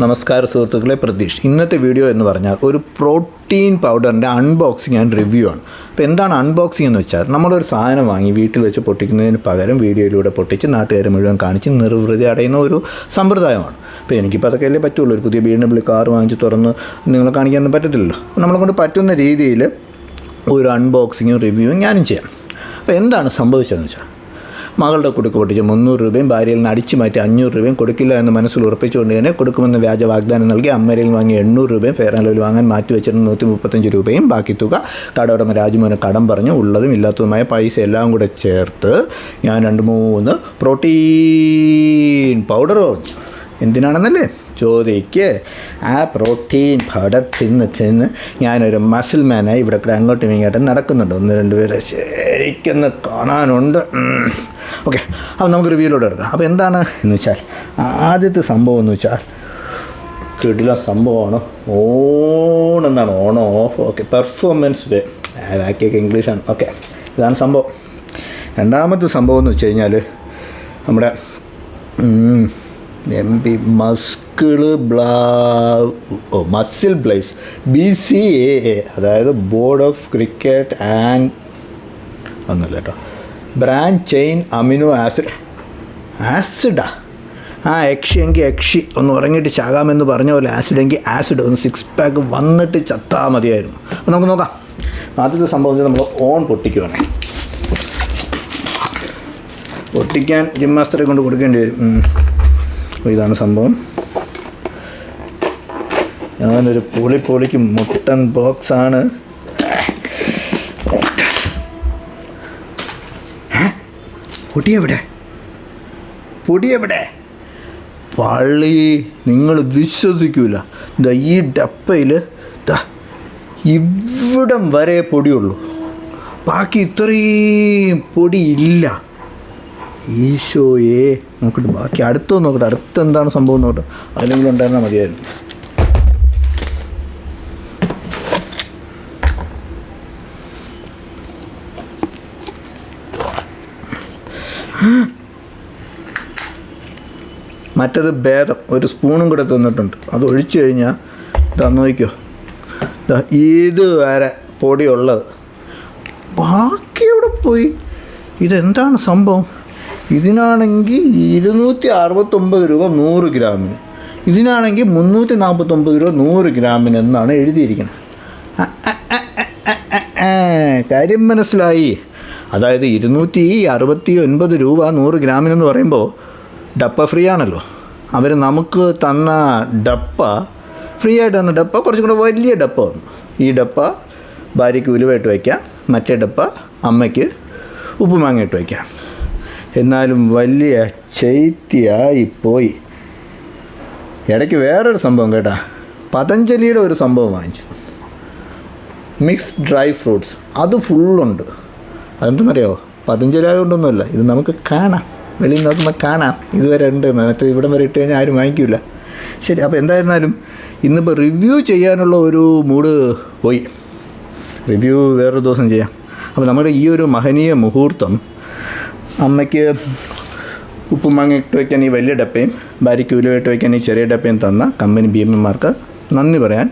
നമസ്കാര സുഹൃത്തുക്കളെ പ്രതീഷ്. ഇന്നത്തെ വീഡിയോ എന്ന് പറഞ്ഞാൽ ഒരു പ്രോട്ടീൻ പൗഡറിന്റെ അൺബോക്സിങ് ആൻഡ് റിവ്യൂ ആണ്. അപ്പോൾ എന്താണ് അൺബോക്സിങ് എന്ന് വെച്ചാൽ നമ്മളൊരു സാധനം വാങ്ങി വീട്ടിൽ വെച്ച് പൊട്ടിക്കുന്നതിന് പകരം വീഡിയോയിലൂടെ പൊട്ടിച്ച് നാട്ടുകാരെ മുഴുവൻ കാണിച്ച് നിർവൃതി അടയുന്ന ഒരു സമ്പ്രദായമാണ്. അപ്പോൾ എനിക്കിപ്പോൾ അതൊക്കെ അല്ലേ പറ്റുള്ളൂ? ഒരു പുതിയ ബി കാർ വാങ്ങിച്ച് തുറന്ന് നിങ്ങളെ കാണിക്കാനൊന്നും പറ്റത്തില്ലല്ലോ. നമ്മളെ കൊണ്ട് പറ്റുന്ന രീതിയിൽ ഒരു അൺബോക്സിങ്ങും റിവ്യൂവും ഞാനും ചെയ്യാം. അപ്പോൾ എന്താണ് സംഭവിച്ചതെന്ന് വെച്ചാൽ മകളുടെ കുടുക്ക് പൊട്ടിച്ച്. മുന്നൂറ് രൂപയും ഭാര്യയിൽ നിന്ന് അടിച്ചു മാറ്റി അഞ്ഞൂറ് രൂപയും കൊടുക്കില്ല എന്ന് മനസ്സിൽ ഉറപ്പിച്ചുകൊണ്ട് തന്നെ കൊടുക്കുമെന്ന് വ്യാജ വാഗ്ദാനം നൽകി അമ്മരയിൽ വാങ്ങി എണ്ണൂറ് രൂപയും ഫെയർ ആൻഡ് ലവ്ലി വാങ്ങാൻ മാറ്റി വെച്ചിരുന്ന നൂറ്റി മുപ്പത്തഞ്ച് രൂപയും ബാക്കി തുക. കടയുടമ രാജുമോനെ കടം പറഞ്ഞു. ഉള്ളതും ഇല്ലാത്തതുമായ പൈസ എല്ലാം കൂടെ ചേർത്ത് ഞാൻ രണ്ട് മൂന്ന് പ്രോട്ടീൻ പൗഡർ വാങ്ങിച്ചു എന്തിനാണെന്നല്ലേ? ചോദിക്ക്. ആ പ്രോട്ടീൻ പൗഡർ തിന്ന് തിന്ന് ഞാനൊരു മസിൽ മാനായി ഇവിടെ അങ്ങോട്ടും ഇങ്ങോട്ടും നടക്കുന്നുണ്ട്. ഒന്ന് രണ്ട് പേരെ ശരിക്കൊന്ന് കാണാനുണ്ട്. ഓക്കെ അപ്പം നമുക്ക് റിവ്യൂലോടെ എടുക്കാം. അപ്പോൾ എന്താണ് എന്ന് വെച്ചാൽ ആദ്യത്തെ സംഭവം എന്ന് വെച്ചാൽ കിടില സംഭവമാണ്. ഓണെന്നാണ് ഓണോ ഓഫ്. Okay performance way. ബാക്കിയൊക്കെ ഇംഗ്ലീഷാണ്. ഓക്കെ ഇതാണ് സംഭവം. രണ്ടാമത്തെ സംഭവം എന്ന് വെച്ച് കഴിഞ്ഞാൽ നമ്മുടെ എം പി മസ്കിൾ ബ്ലാ ഓ muscle blaze B C A A അതായത് ബോർഡ് ഓഫ് ക്രിക്കറ്റ് ആൻഡ് ഒന്നുമില്ല കേട്ടോ. ബ്രാൻഡ് ചെയിൻ അമിനോ ആസിഡ് ആസിഡാ ആ. യക്ഷി എങ്കിൽ യക്ഷി ഒന്ന് ഉറങ്ങിയിട്ട് ചാകാമെന്ന് പറഞ്ഞ പോലെ ആസിഡ് എങ്കിൽ ആസിഡ് ഒന്ന് സിക്സ് പാക്ക് വന്നിട്ട് ചത്താൽ മതിയായിരുന്നു. അപ്പോൾ നമുക്ക് നോക്കാം. ആദ്യത്തെ സംഭവം നമ്മൾ ഓൺ പൊട്ടിക്കുവാണേ. പൊട്ടിക്കാൻ ജിം മാസ്റ്ററെ കൊണ്ട് കൊടുക്കേണ്ടി വരും. ഇതാണ് സംഭവം. ഞാനൊരു പൊളി പൊളിക്ക് മുട്ടൻ ബോക്സാണ് പൊടിയെവിടെ? പൊടിയെവിടെ? പള്ളി നിങ്ങൾ വിശ്വസിക്കൂല. ദാ ഈ ഡപ്പയിൽ ദാ ഇവിടം വരെ പൊടിയുള്ളൂ. ബാക്കി ഇത്രയും പൊടി ഇല്ല ഈശോയെ നോക്കട്ടെ ബാക്കി അടുത്തോ നോക്കട്ടെ അടുത്തെന്താണ് സംഭവം നോക്കട്ടെ. അതിലെങ്കിലും ഉണ്ടായിരുന്നാൽ മതിയായിരുന്നു. മറ്റത് ഭേദം. ഒരു സ്പൂണും കൂടെ തന്നിട്ടുണ്ട്. അത് ഒഴിച്ചു കഴിഞ്ഞാൽ ഇതാ നോക്കിയോ ദാ ഇത് വരെ പൊടിയുള്ളത് ബാക്കി എവിടെ പോയി? ഇതെന്താണ് സംഭവം? ഇതിനാണെങ്കിൽ ഇരുന്നൂറ്റി അറുപത്തൊമ്പത് രൂപ നൂറ് ഗ്രാമിന്. ഇതിനാണെങ്കിൽ മുന്നൂറ്റി നാൽപ്പത്തൊമ്പത് രൂപ നൂറ് ഗ്രാമിന് എന്നാണ് എഴുതിയിരിക്കുന്നത് കാര്യം മനസ്സിലായി. അതായത് ഇരുന്നൂറ്റി അറുപത്തി ഒൻപത് രൂപ നൂറ് ഗ്രാമിനെന്ന് പറയുമ്പോൾ ഡപ്പ ഫ്രീ ആണല്ലോ അവർ നമുക്ക് തന്ന ഡപ്പ ഫ്രീ ആയിട്ട് തന്ന ഡപ്പ കുറച്ചും കൂടെ വലിയ ഡപ്പ വന്നു. ഈ ഡപ്പ ഭാര്യയ്ക്ക് ഉലുവായിട്ട് വയ്ക്കാം മറ്റേ ഡപ്പ അമ്മയ്ക്ക് ഉപ്പുമാങ്ങയിട്ട് വയ്ക്കാം. എന്നാലും വലിയ ചൈത്യായി പോയി. ഇടയ്ക്ക് വേറൊരു സംഭവം കേട്ടാ. പതഞ്ജലിയുടെ ഒരു സംഭവം വാങ്ങിച്ചു. Mix dry fruits. അത് ഫുള്ളുണ്ട് അതെന്തെന്നറിയോ പതഞ്ജലി കൊണ്ടൊന്നുമല്ല ഇത് നമുക്ക് കാണാം. വെളിയിൽ നോക്കുമ്പോൾ കാണാം. ഇതുവരെ ഉണ്ട്. മറ്റേ ഇവിടം വരെ ഇട്ട് കഴിഞ്ഞാൽ ആരും വാങ്ങിക്കില്ല ശരി അപ്പോൾ എന്തായിരുന്നാലും ഇന്നിപ്പോൾ റിവ്യൂ ചെയ്യാനുള്ള ഒരു മൂഡ് പോയി. റിവ്യൂ വേറൊരു ദിവസം ചെയ്യാം. അപ്പോൾ നമ്മുടെ ഈ ഒരു മഹനീയ മുഹൂർത്തം അമ്മയ്ക്ക് ഉപ്പും മാങ്ങ ഇട്ട് വയ്ക്കാൻ ഈ വലിയ ഡപ്പയും ഭാര്യയ്ക്ക് ഉലുവായിട്ട് വയ്ക്കാൻ ഈ ചെറിയ ഡപ്പയും തന്ന കമ്പനി ഭീമന്മാർക്ക് നന്ദി പറയാൻ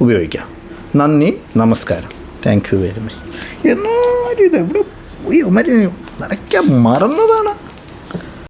ഉപയോഗിക്കാം. നന്ദി നമസ്കാരം. താങ്ക് യു വെരി മച്ച് എന്നാലും ഇത് എവിടെ പോയി? അവന്മാർ നടക്കാൻ മറന്നതാണ്.